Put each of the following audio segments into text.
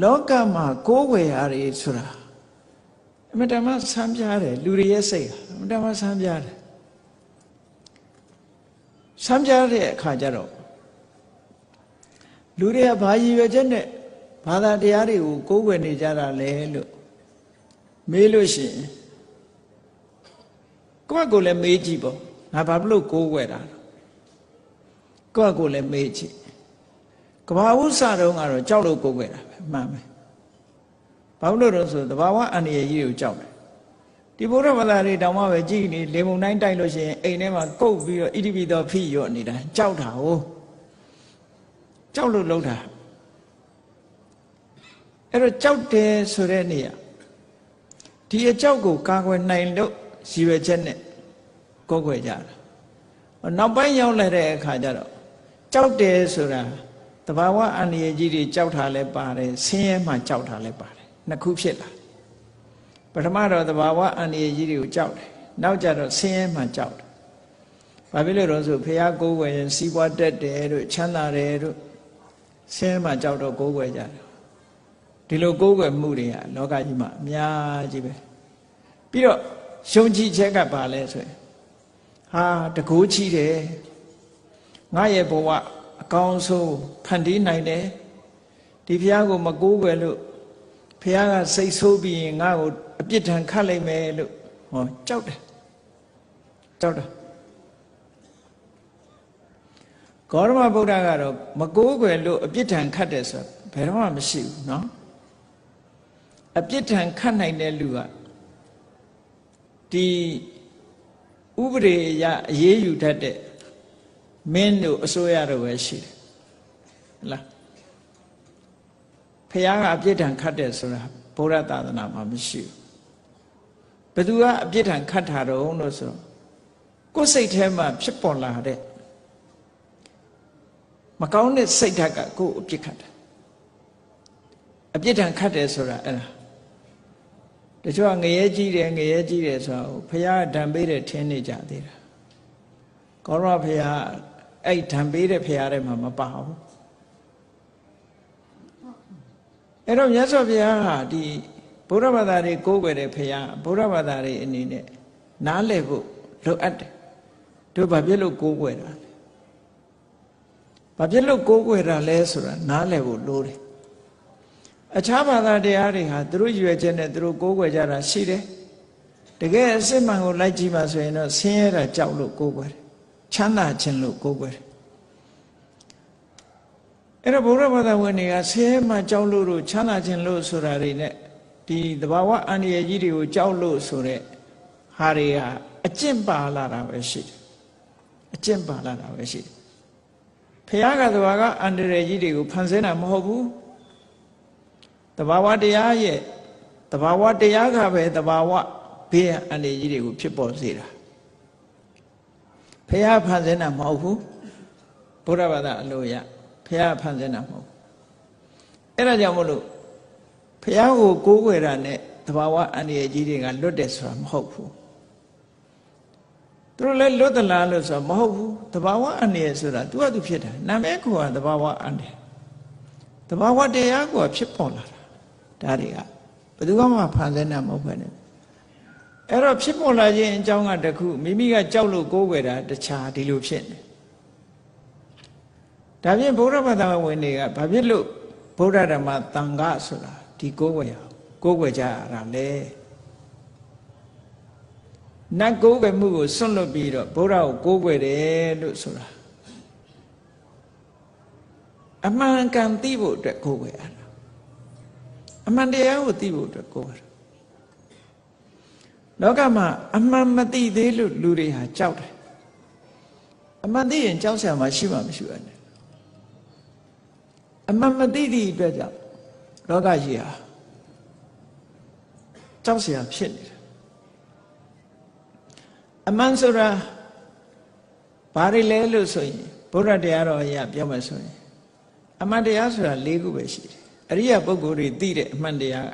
လောကမှာကိုးဝယ်ရတယ်ဆိုတာအမတမဆန်းပြားတယ်လူတွေရဲ့စိတ်ဟာအမတမဆန်းပြားတယ်ဆန်းပြားတဲ့အခါကျတော့လူတွေကဘာရည်ရွယ်ချက်နဲ့ဘာသာတရားတွေကိုကိုးကွယ်နေကြတာလဲလို့မေးလို့ရှိရင်ကိုယ့်ကိုယ်လည်းမေးကြည့်ပေါ့ငါဘာဖြစ်လို့ကိုးကွယ်တာလဲကိုယ့်ကိုယ်လည်းမေးကြည့် ကဘာဝုစတုံးကတော့ကြောက်လို့ကိုးကွယ်တာပဲမှန်ပဲဘာလို့လဲဆိုတဘာဝအန္တရာယ်ကြီးကိုကြောက်တယ်ဒီဘုရားဘာသာတွေတောင်မှပဲကြည်နေလေမုန်တိုင်းတိုက်လို့ရှိရင်အိမ်ထဲမှာကုတ်ပြီးတော့ဣတိပိတော်ဖိရော့နေတာကြောက်တာဟိုကြောက်လို့လုံးတာအဲ့တော့ကြောက်တယ်ဆိုတဲ့နေရာဒီအကြောက်ကိုကာကွယ်နိုင်လို့ရည်ရွယ်ချက်နဲ့ကိုယ်ွယ်ကြတာနောက်ပိုင်းရောက်လာတဲ့အခါကျတော့ကြောက်တယ်ဆိုတာ တဘာဝအန္တရာယ်ကြီးတွေကြောက်တာလည်းပါတယ်ဆင်းရဲမှကြောက်တာလည်းပါတယ်နှစ်ခုဖြစ်လာပထမတော့တဘာဝအန္တရာယ်ကြီးတွေကိုကြောက်တယ်နောက်ကြတော့ဆင်းရဲမှကြောက်တယ်ဘာဖြစ်လို့တော့ဆိုဖះကိုးွယ်ရင်စီးပွားတက်တယ်တို့ချမ်းသာတယ်တို့ဆင်းရဲမှကြောက်တော့ကိုးွယ်ကြတယ်ဒီလိုကိုးကွယ်မှုတွေကလောကကြီးမှာအများကြီးပဲပြီးတော့ယုံကြည်ချက်ကဘာလဲဆိုရင်ဟာတကိုးချီတယ်ငါရဲ့ဘဝ အကောင်းဆုံးဖန်တီးနိုင်တယ်ဒီဘုရားကိုမကိုးကွယ်လို့ဘုရားကစိတ်ဆိုးပြီးရင်ငါ့ကိုအပြစ်ဒဏ်ခတ်လိုက်မယ်လို့ဟောကြောက်တယ်ကြောက်တယ်ဂေါရမဗုဒ္ဓကတော့မကိုးကွယ်လို့အပြစ်ဒဏ်ခတ်တယ်ဆိုဘယ်တော့မှမရှိဘူးเนาะအပြစ်ဒဏ်ခတ်နိုင်တဲ့လူကဒီဥပဒေအရအရေးယူတတ်တဲ့ မင်းတို့အစိုးရတော့ပဲရှိတယ်ဟလားဖះကအပြစ်ဒဏ်ခတ်တယ်ဆိုတာဗုဒ္ဓသာသနာမှာမရှိဘူးဘယ်သူကအပြစ်ဒဏ်ခတ်တာတော့လို့ဆိုတော့ကိုယ်စိတ်ထဲမှာဖြစ်ပေါ်လာတဲ့မကောင်းတဲ့စိတ်ဓာတ်ကကိုယ်အပြစ်ခတ်တာအပြစ်ဒဏ်ခတ်တယ်ဆိုတာအဲ့ဒါတချို့ကငရဲကြီးတယ်ငရဲကြီးတယ်ဆိုတော့ဘုရားဓံပေးတယ်ထင်းနေကြသေးတာကောရမဘုရား အဲ့ဓံပေးတဲ့ဘုရားထဲမှာမပါဘူးအဲ့တော့မြတ်စွာဘုရားဟာဒီဗုဒ္ဓဘာသာတွေကိုးကွယ်တဲ့ဘုရားဗုဒ္ဓဘာသာတွေအနေနဲ့နားလည်ဖို့လိုအပ်တယ်တို့ဘာဖြစ်လို့ကိုးကွယ်တာလဲဘာဖြစ်လို့ကိုးကွယ်တာလဲဆိုတာနားလည်ဖို့လိုတယ်အခြားဘာသာတရားတွေဟာသူတို့ရွယ်ချက်နဲ့သူတို့ကိုးကွယ်ကြတာရှိတယ်တကယ်အစစ်မှန်ကိုလိုက်ကြည့်မှဆိုရင်တော့ဆင်းရဲတာကြောက်လို့ကိုးကွယ်တယ် ချမ်းသာခြင်းလို့ကိုးကွယ်တယ်အဲ့တော့ဘုရားဘာသာဝင်တွေကဆင်းရဲမှကြောက်လို့တို့ချမ်းသာခြင်းလို့ဆိုတာတွေနဲ့ဒီတဘာဝအန္တရာယ်ကြီးတွေကိုကြောက်လို့ဆိုတဲ့ဟာတွေဟာအကျင့်ပါလာတာပဲရှိတယ်အကျင့်ပါလာတာပဲရှိတယ်ဖះကတဘာကအန္တရာယ်ကြီးတွေကိုဖန်ဆင်းတာမဟုတ်ဘူးတဘာဝတရားရဲ့တဘာဝတရားကပဲတဘာဝဘေးအန္တရာယ်ကြီးတွေကိုဖြစ်ပေါ်စေတာ ဖះဖန်ဆင်းတာမဟုတ်ဘူးဘုရားဘာသာအလို့ရဖះဖန်ဆင်းတာမဟုတ်ဘူးအဲ့ဒါကြောင့်မလို့ဖះကိုကိုးကွယ်တာနဲ့တဘာဝအန္တရာယ်ကြီးတွေကလွတ်တယ်ဆိုတာမဟုတ်ဘူးသူတို့လည်းလွတ်သလားလို့ဆိုတာမဟုတ်ဘူးတဘာဝအန္တရာယ်ဆိုတာသူကသူဖြစ်တာနာမည်ကတဘာဝအန္တရာယ်တဘာဝတရားကဖြစ်ပေါ်လာတာဒါတွေကဘယ်သူမှဖန်ဆင်းတာမဟုတ်ဘဲနဲ့ အဲ့တော့ဖြစ်ပေါ်လာခြင်းအကြောင်းကတခုမိမိကကြောက်လို့ကိုးကွယ်တာတခြားဒီလိုဖြစ်နေဒါဖြင့်ဗုဒ္ဓဘာသာဝင်တွေကဘာဖြစ်လို့ဗုဒ္ဓဓမ္မသံဃာဆိုတာဒီကိုးကွယ်ရကိုးကွယ်ကြရတာလေနတ်ကိုးကွယ်မှုကိုစွန့်လွတ်ပြီးတော့ဗုဒ္ဓကိုကိုးကွယ်တယ်လို့ဆိုတာအမှန်ကန်သိဖို့အတွက်ကိုးကွယ်ရတာအမှန်တရားကိုသိဖို့အတွက်ကိုးကွယ်တာ လောကမှာအမှန်မသိသေးလို့လူတွေဟာကြောက်တယ်အမှန်သိရင်ကြောက်စရာမရှိမှမရှိဘူးနဲ့အမှန်မသိသည့်အတွက်ကြောင့်လောကကြီးဟာကြောက်စရာဖြစ်နေတယ်အမှန်ဆိုတာဘာတွေလဲလို့ဆိုရင်ဘုရားတရားတော်အရာပြောမယ်ဆိုရင်အမှန်တရားဆိုတာ၄ခုပဲရှိတယ်အရိယပုဂ္ဂိုလ်တွေသိတဲ့အမှန်တရား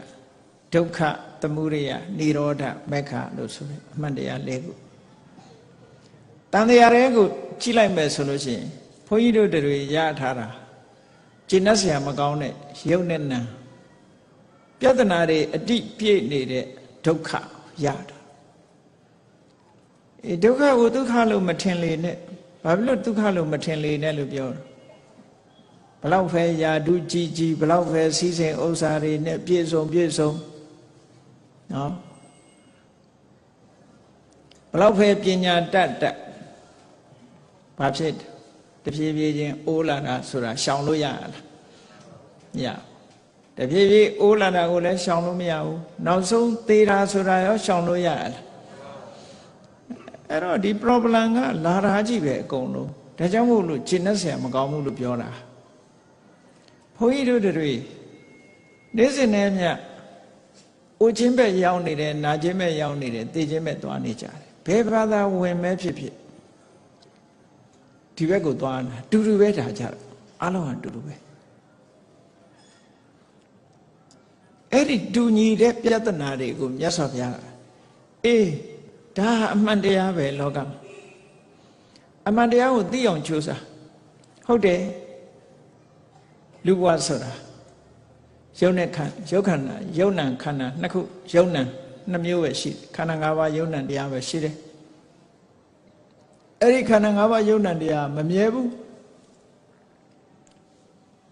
ဒုက္ခ သမုဒယနိရောဓမက္ခလို့ဆိုရင်အမှန်တရား၄ခုတန်တရားတွေကိုကြည့်လိုက်မယ်ဆိုလို့ရှိရင်ဘုန်းကြီးတို့တွေရထားတာကျင့်တတ်ဆရာမကောင်းတဲ့ရုပ်နဲ့နာပြဿနာတွေအတိပြည့်နေတဲ့ဒုက္ခရတာအဲဒုက္ခကိုဒုက္ခလို့မထင်လေနဲ့ဘာဖြစ်လို့ဒုက္ခလို့မထင်လေနဲ့လို့ပြောတာဘလောက်ဖဲယာဒုကြီးကြီးဘလောက်ဖဲစီးစိမ်ဥစ္စာတွေနဲ့ပြည့်စုံပြည့်စုံ နော်ဘလောက်ပဲပညာတတ်တတ်ဘာဖြစ်တဖြည်းဖြည်းချင်းအိုးလာတာဆိုတာရှောင်လို့ရလားမရတဖြည်းဖြည်းအိုးလာတာကိုလည်းရှောင်လို့မရဘူးနောက်ဆုံးသေတာဆိုတာရောရှောင်လို့ရလားအဲ့တော့ဒီ problem ကလာတာကြီးပဲအကုန်လုံးဒါကြောင့်မို့လို့ရှင်းနဲ့ဆရာမကောင်းဘူးလို့ပြောတာဘုန်းကြီးတို့တွေနေ့စဉ်နဲ့မြတ် အိုချင်းပဲရောက်နေတယ်နာချင်းပဲရောက်နေတယ်သိချင်းပဲသွားနေကြတယ်ဘယ်ဘာသာဝင်မဲဖြစ်ဖြစ်ဒီဘက်ကိုသွားတာတူတူပဲဒါကြတော့အားလုံးဟာတူတူပဲအဲ့ဒီတူညီတဲ့ပြဿနာတွေကိုမြတ်စွာဘုရားအေးဒါအမှန်တရားပဲလောကမှာအမှန်တရားကိုသိအောင်ကြိုးစားဟုတ်တယ်လူဘဝဆိုတာ ယုံနဲ့ခန္ယုတ်ခန္ဓာယုံနံခန္ဓာနှစ်ခုယုံနံနှစ်မျိုးပဲရှိခန္ဓာ၅ပါးယုံနံတရားပဲရှိတယ်အဲ့ဒီခန္ဓာ၅ပါးယုံနံတရားမမြဲဘူး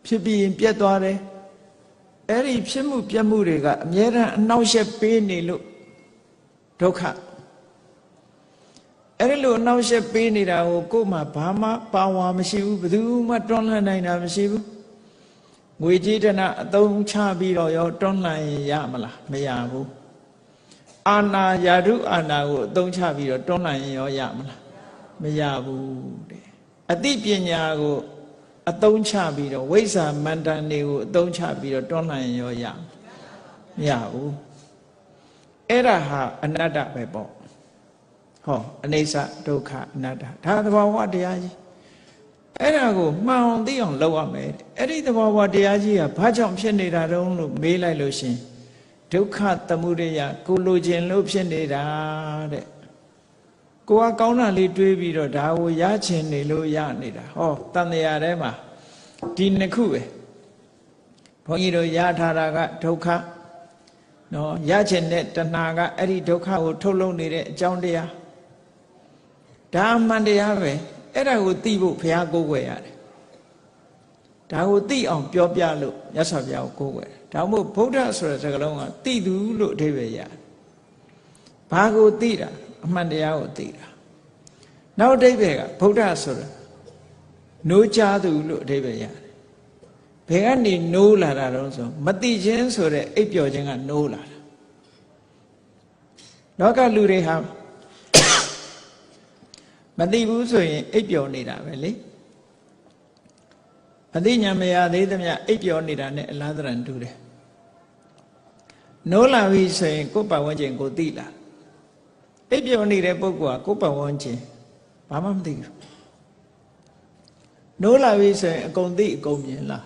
ဖြစ်ပြီးရင်ပြတ်သွားတယ်အဲ့ဒီဖြစ်မှုပြတ်မှုတွေကအမြဲတမ်းအနှောက်အယှက်ပေးနေလို့ဒုက္ခအဲ့ဒီလိုအနှောက်အယှက်ပေးနေတာကိုကိုယ်မှဘာမှပါဝါမရှိဘူးဘယ်သူမှတွန်းလှန်နိုင်တာမရှိဘူး ငွေကြေးတနာအသုံးချပြီးတော့ရောတွန်းလှန်ရင်ရမလားမရဘူးအာနာယာဓုအာနာကိုအသုံးချပြီးတော့တွန်းလှန်ရင်ရောရမလားမရဘူးတဲ့အသိပညာကိုအသုံးချပြီးတော့ဝိဇ္ဇာမန္တန်တွေကိုအသုံးချပြီးတော့တွန်းလှန်ရင်ရောရမရဘူးအဲ့ဒါဟာအနတ္တပဲပေါ့ဟောအနေဆဒုက္ခအနတ္တဒါသဘာဝတရားကြီး အဲ့ဒါကိုမှန်အောင်သိအောင်လုပ်ရမယ်အဲ့ဒီသဘာဝတရားကြီးကဘာကြောင့်ဖြစ်နေတာတုံးလို့မေးလိုက်လို့ရှင်ဒုက္ခသမုဒယကိုလိုချင်လို့ဖြစ်နေတာတဲ့ကိုကကောင်းတာလေးတွေးပြီးတော့ဒါကိုရချင်နေလို့ရနေတာဟောတန်တရားထဲမှာဒီနှစ်ခုပဲဘုန်းကြီးတို့ရထားတာကဒုက္ခနော်ရချင်တဲ့တဏှာကအဲ့ဒီဒုက္ခကိုထုတ်လုပ်နေတဲ့အကြောင်းတရားဒါမှန်တရားပဲ အဲ့ဒါကိုသိဖို့ဘုရားကိုးကွယ်ရတယ်ဒါကိုသိအောင်ပြောပြလို့မြတ်စွာဘုရားကိုကိုးကွယ်တယ်ဒါမှမဟုတ်ဗုဒ္ဓဆိုတဲ့စကားလုံးကသိသူလို့အဓိပ္ပာယ်ရတယ်ဘာကိုသိတာအမှန်တရားကိုသိတာနောက်အဓိပ္ပာယ်ကဗုဒ္ဓဆိုတာနိုးကြသူလို့အဓိပ္ပာယ်ရတယ်ဘယ်ကနေနိုးလာတာတော့ဆိုမသိခြင်းဆိုတဲ့အိပ်ပျော်ခြင်းကနိုးလာတာလောကလူတွေဟာ မသိဘူးဆိုရင်အိပ်ပျော်နေတာပဲလေအသိဉာဏ်မရသေးသမျှအိပ်ပျော်နေတာနဲ့အလားတရံတူတယ်နိုးလာပြီဆိုရင်ကိုယ်ပတ်ဝန်းကျင်ကိုသိလာအိပ်ပျော်နေတဲ့ပုဂ္ဂိုလ်ကကိုယ်ပတ်ဝန်းကျင်ဘာမှမသိဘူးနိုးလာပြီဆိုရင်အကုန်သိအကုန်မြင်လာ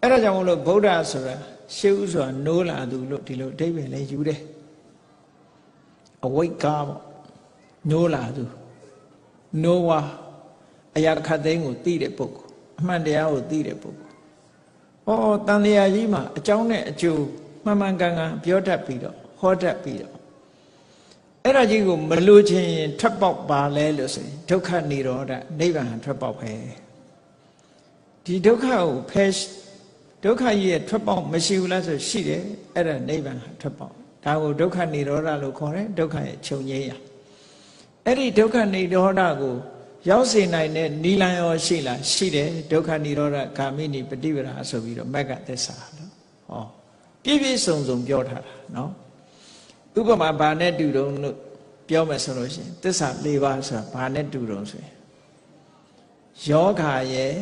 အဲ့ဒါကြောင့်မလို့ဗုဒ္ဓဆိုတာရှေးဥစွာနိုးလာသူလို့ဒီလိုအဓိပ္ပာယ်လေးယူတယ်အဝိတ်ကားပေါ့ နိုးလာသူနိုးဝါအရာခတ်သိမ်းကိုသိတဲ့ပုဂ္ဂိုလ်အမှန်တရားကိုသိတဲ့ပုဂ္ဂိုလ်ဩတန်တရားကြီးမှာအကြောင်းနဲ့အကျိုးမှန်မှန်ကန်ကန်ပြောတတ်ပြီးတော့ဟောတတ်ပြီးတော့အဲ့ဒါကြီးကိုမလို့ချင်းရင်ထွက်ပေါက်ပါလဲလို့ဆိုရင်ဒုက္ခនិရောဓနိဗ္ဗာန်ထွက်ပေါက်ပဲဒီဒုက္ခကိုဖယ်ဒုက္ခကြီးရဲ့ထွက်ပေါက်မရှိဘူးလားဆိုရှိတယ်အဲ့ဒါနိဗ္ဗာန်ထွက်ပေါက်ဒါကိုဒုက္ခនិရောဓလို့ခေါ်တယ်ဒုက္ခရဲ့ချုပ်ငြိမ်းရာ အဲ့ဒီဒုက္ခនិရောဓကိုရောက်စေနိုင်တဲ့နိလန်ရောရှိလားရှိတယ်ဒုက္ခនិရောဓဂ ामि နိပฏิပဒါဆိုပြီးတော့မက်ကသစ္စာလို့ဟောပြည့်ပြည့်စုံစုံပြောထားတာနော်ဥပမာဘာနဲ့တူတုံလို့ပြောမယ်ဆိုလို့ရှိရင်သစ္စာ၄ပါးဆိုတာဘာနဲ့တူတုံဆိုရင်ယောဂရဲ့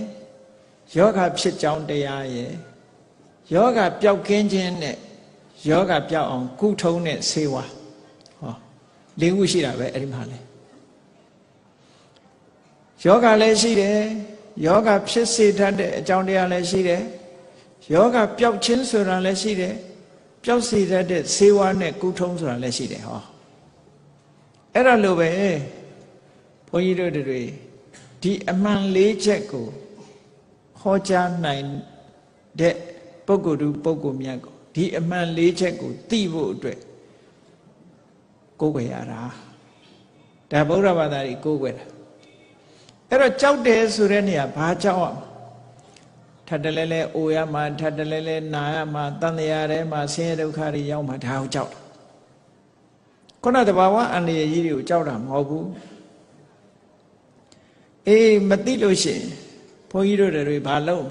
ယောဂဖြစ်ကြောင်းတရားရဲ့ယောဂပျောက်ကင်းခြင်းနဲ့ယောဂပျောက်အောင်ကုထုံးတဲ့ဆေးဝါးဟော၄ခုရှိတာပဲအဲ့ဒီမှာလေ ယောဂလည်းရှိတယ်ယောဂဖြစ်စေတတ်တဲ့အကြောင်းတရားလည်းရှိတယ်ယောဂပျောက်ခြင်းဆိုတာလည်းရှိတယ်ပျောက်စေတတ်တဲ့ဆေးဝါးနဲ့ကုထုံးဆိုတာလည်းရှိတယ်ဟောအဲ့ဒါလိုပဲဘုန်းကြီးတို့တွေဒီအမှန်လေးချက်ကိုဟောကြားနိုင်တဲ့ပုဂ္ဂိုလ်သူပုဂ္ဂိုလ်မြတ်ကိုဒီအမှန်လေးချက်ကိုသိဖို့အတွက်ကိုးကွယ်ရတာဒါဗုဒ္ဓဘာသာကြီးကိုးကွယ်တာ အဲ့တော့ကြောက်တယ်ဆိုတဲ့နေရာဘာကြောက်ရမလဲထပ်တလဲလဲအိုရမှာထပ်တလဲလဲနာရမှာတန်တရားထဲမှာဆင်းရဲဒုက္ခတွေရောက်မှာဒါကိုကြောက်တာခုနတဘာဝအန္တရာယ်ကြီးတွေကိုကြောက်တာမဟုတ်ဘူးအေးမသိလို့ရှိရင်ဘုန်းကြီးတို့တွေဘာလုပ်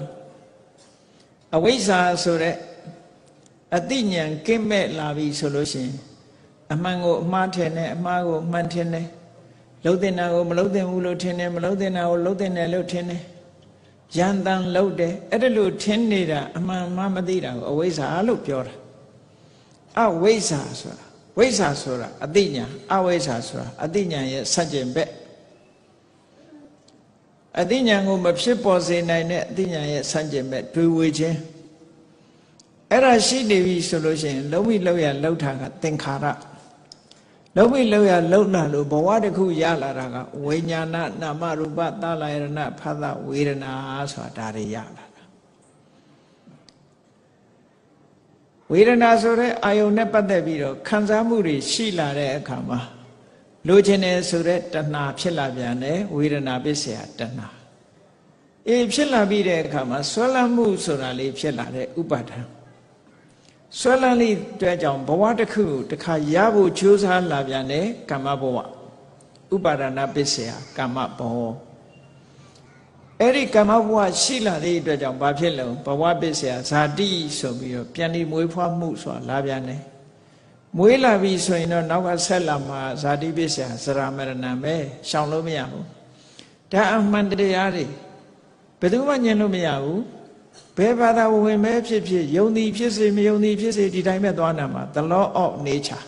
အဝိဇ္ဇာဆိုတဲ့အတိညာဉ်ကင်းမဲ့လာပြီဆိုလို့ရှိရင်အမှန်ကိုအမှားထင်တယ်အမှားကိုအမှန်ထင်တယ် လှုပ်တင်တာကိုမလှုပ်တင်ဘူးလို့ထင်တယ်မလှုပ်တင်တာကိုလှုပ်တင်တယ်လို့ထင်တယ်ရန်တန်လှုပ်တယ်အဲ့ဒါလို့ထင်နေတာအမှန်မှမသိတာကိုအဝိဇ္ဇာလို့ပြောတာအဝိဇ္ဇာဆိုတာဝိဇ္ဇာဆိုတာအတိညာအဝိဇ္ဇာဆိုတာအတိညာရဲ့ဆန့်ကျင်ဘက်အတိညာကိုမဖြစ်ပေါ်စေနိုင်တဲ့အတိညာရဲ့ဆန့်ကျင်ဘက်တွေးဝေခြင်းအဲ့ဒါရှိနေပြီဆိုလို့ရှိရင်လုံးဝလောက်ရလောက်တာကသင်္ခါရ လုံးဝလောက်ရလောက်လာလို့ဘဝတစ်ခုရလာတာကဝိညာဏနာမရူပသလယရဏဖသဝေဒနာဆိုတာဒါတွေရလာတာဝေဒနာဆိုတဲ့အာယုန်နဲ့ပတ်သက်ပြီးတော့ခံစားမှုတွေရှိလာတဲ့အခါမှာလိုချင်တယ်ဆိုတဲ့တဏှာဖြစ်လာပြန်တယ်ဝေဒနာပစ္စယတဏှာအေးဖြစ်လာပြီးတဲ့အခါမှာဆွဲလန်းမှုဆိုတာလေးဖြစ်လာတဲ့ဥပါဒံ ဆွဲလန်းလေးအတွက်ကြောင့်ဘဝတစ်ခုကိုတစ်ခါရဖို့ကြိုးစားလာပြန်တယ်ကမ္မဘဝဥပါဒနာပစ္စယကမ္မဘောအဲ့ဒီကမ္မဘဝရှိလာတဲ့အတွက်ကြောင့်ဘာဖြစ်လဲဘဝပစ္စယဇာတိဆိုပြီးတော့ပြန်ဒီမွေးဖွားမှုဆိုတာလာပြန်တယ်မွေးလာပြီဆိုရင်တော့နောက်ကဆက်လာမှာဇာတိပစ္စယဇရာမရဏံပဲရှောင်လို့မရဘူးဒါအမှန်တရားတွေဘယ်သူမှညင်လို့မရဘူး ဘယ်ဘာသာဝင်ပဲဖြစ်ဖြစ်ယုံသည်ဖြစ်စေမယုံသည်ဖြစ်စေဒီတိုင်းပဲသွားနာမှာ the law of nature